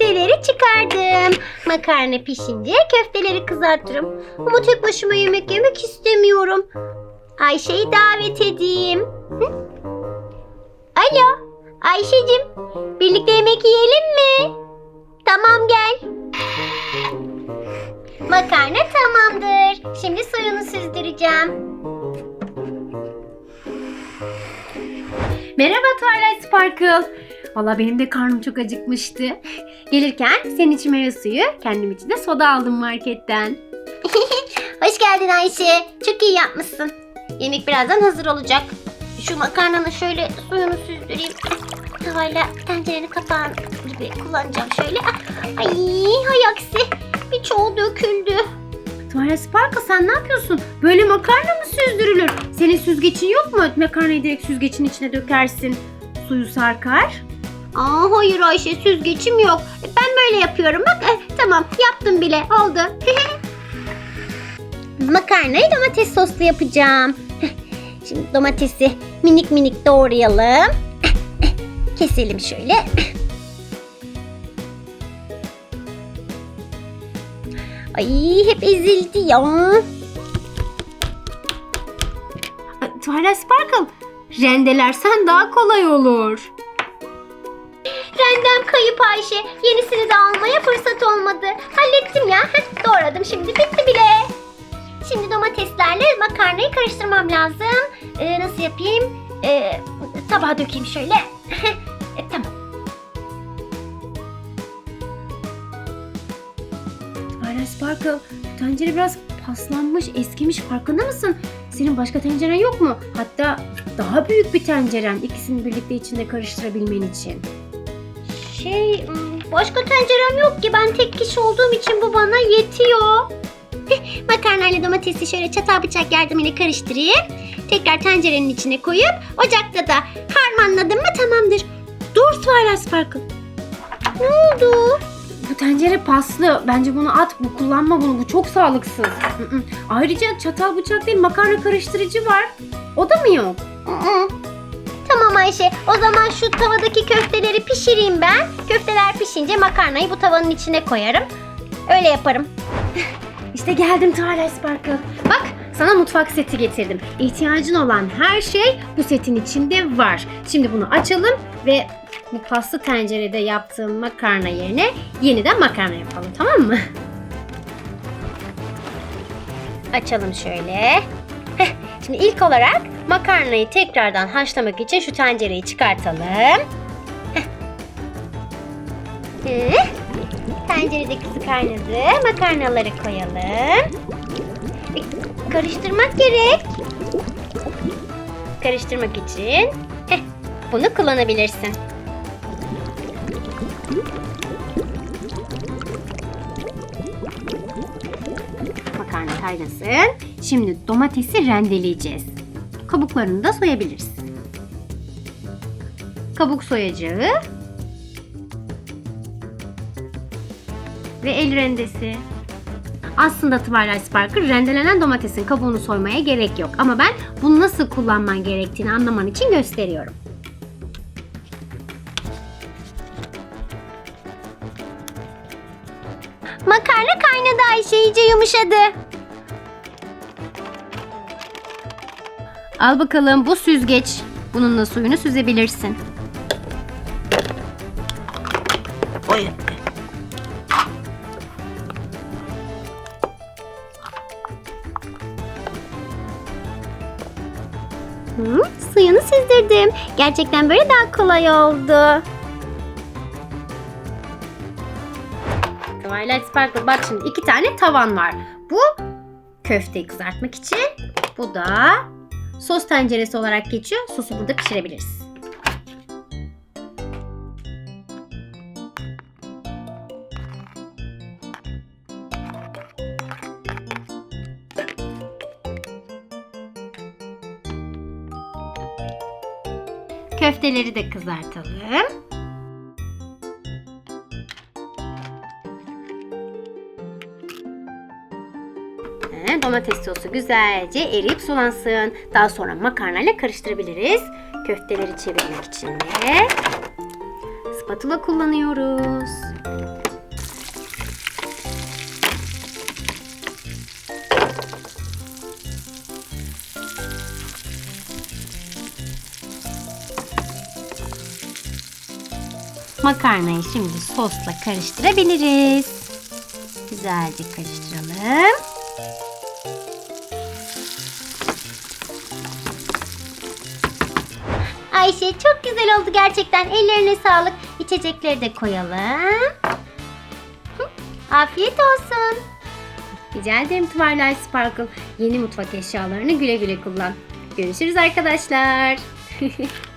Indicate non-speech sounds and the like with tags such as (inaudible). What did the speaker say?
köfteleri çıkardım. Makarna pişince köfteleri kızartırım. Ama tek başıma yemek yemek istemiyorum. Ayşe'yi davet edeyim. Alo, Ayşe'cim. Birlikte yemek yiyelim mi? Tamam gel. Makarna tamamdır. Şimdi suyunu süzdüreceğim. Merhaba Twilight Sparkle. Valla benim de karnım çok acıkmıştı. Gelirken senin için meyve suyu, kendim için de soda aldım marketten. (laughs) Hoş geldin Ayşe. Çok iyi yapmışsın. Yemek birazdan hazır olacak. Şu makarnanın şöyle suyunu süzdüreyim. Tavayla tencerenin kapağını gibi kullanacağım şöyle. Ay hay aksi. Birçoğu döküldü. Twilight Sparkle sen ne yapıyorsun? Böyle makarna mı süzdürülür? Senin süzgecin yok mu? Makarnayı direkt süzgecin içine dökersin. Suyu sarkar. Aa hayır Ayşe süzgecim yok. Ben böyle yapıyorum. Bak eh, tamam yaptım bile oldu. (laughs) Makarnayı domates soslu yapacağım. (laughs) Şimdi domatesi minik minik doğrayalım. (laughs) Keselim şöyle. Ay hep ezildi ya. Twilight Sparkle rendelersen daha kolay olur. Kayıp Ayşe. Yenisini de almaya fırsat olmadı. Hallettim ya. Heh, doğradım şimdi. Bitti bile. Şimdi domateslerle makarnayı karıştırmam lazım. Ee, nasıl yapayım? Ee, tabağa dökeyim şöyle. e, tamam. Twilight Sparkle tencere biraz paslanmış, eskimiş farkında mısın? Senin başka tenceren yok mu? Hatta daha büyük bir tenceren ikisini birlikte içinde karıştırabilmen için. Şey, hmm, başka tencerem yok ki. Ben tek kişi olduğum için bu bana yetiyor. Makarnayla domatesi şöyle çatal bıçak yardımıyla karıştırayım. Tekrar tencerenin içine koyup ocakta da harmanladım mı tamamdır. Dur Twilight Sparkle. Ne oldu? Bu tencere paslı. Bence bunu at. Bu kullanma bunu. Bu çok sağlıksız. Ayrıca çatal bıçak değil makarna karıştırıcı var. O da mı yok? Ayşe. O zaman şu tavadaki köfteleri pişireyim ben. Köfteler pişince makarnayı bu tavanın içine koyarım. Öyle yaparım. (laughs) İşte geldim Twilight Sparkle. Bak sana mutfak seti getirdim. İhtiyacın olan her şey bu setin içinde var. Şimdi bunu açalım ve bu paslı tencerede yaptığım makarna yerine yeniden makarna yapalım tamam mı? Açalım şöyle. Şimdi ilk olarak makarnayı tekrardan haşlamak için şu tencereyi çıkartalım. Tenceredeki su kaynadı. Makarnaları koyalım. Karıştırmak gerek. Karıştırmak için bunu kullanabilirsin. Makarna kaynasın. Şimdi domatesi rendeleyeceğiz. Kabuklarını da soyabiliriz. Kabuk soyacağı ve el rendesi. Aslında Twilight Sparkle rendelenen domatesin kabuğunu soymaya gerek yok. Ama ben bunu nasıl kullanman gerektiğini anlaman için gösteriyorum. Makarna kaynadı Ayşe iyice yumuşadı. Al bakalım bu süzgeç. Bununla suyunu süzebilirsin. Hı, suyunu süzdürdüm. Gerçekten böyle daha kolay oldu. Twilight Sparkle bak şimdi iki tane tavan var. Bu köfteyi kızartmak için. Bu da sos tenceresi olarak geçiyor. Sosu burada pişirebiliriz. Köfteleri de kızartalım. Domates sosu güzelce eriyip sulansın. Daha sonra makarnayla karıştırabiliriz. Köfteleri çevirmek için de spatula kullanıyoruz. Makarnayı şimdi sosla karıştırabiliriz. Güzelce karıştıralım. Ayşe çok güzel oldu gerçekten. Ellerine sağlık. İçecekleri de koyalım. Afiyet olsun. Rica ederim Twilight Sparkle. Yeni mutfak eşyalarını güle güle kullan. Görüşürüz arkadaşlar. (laughs)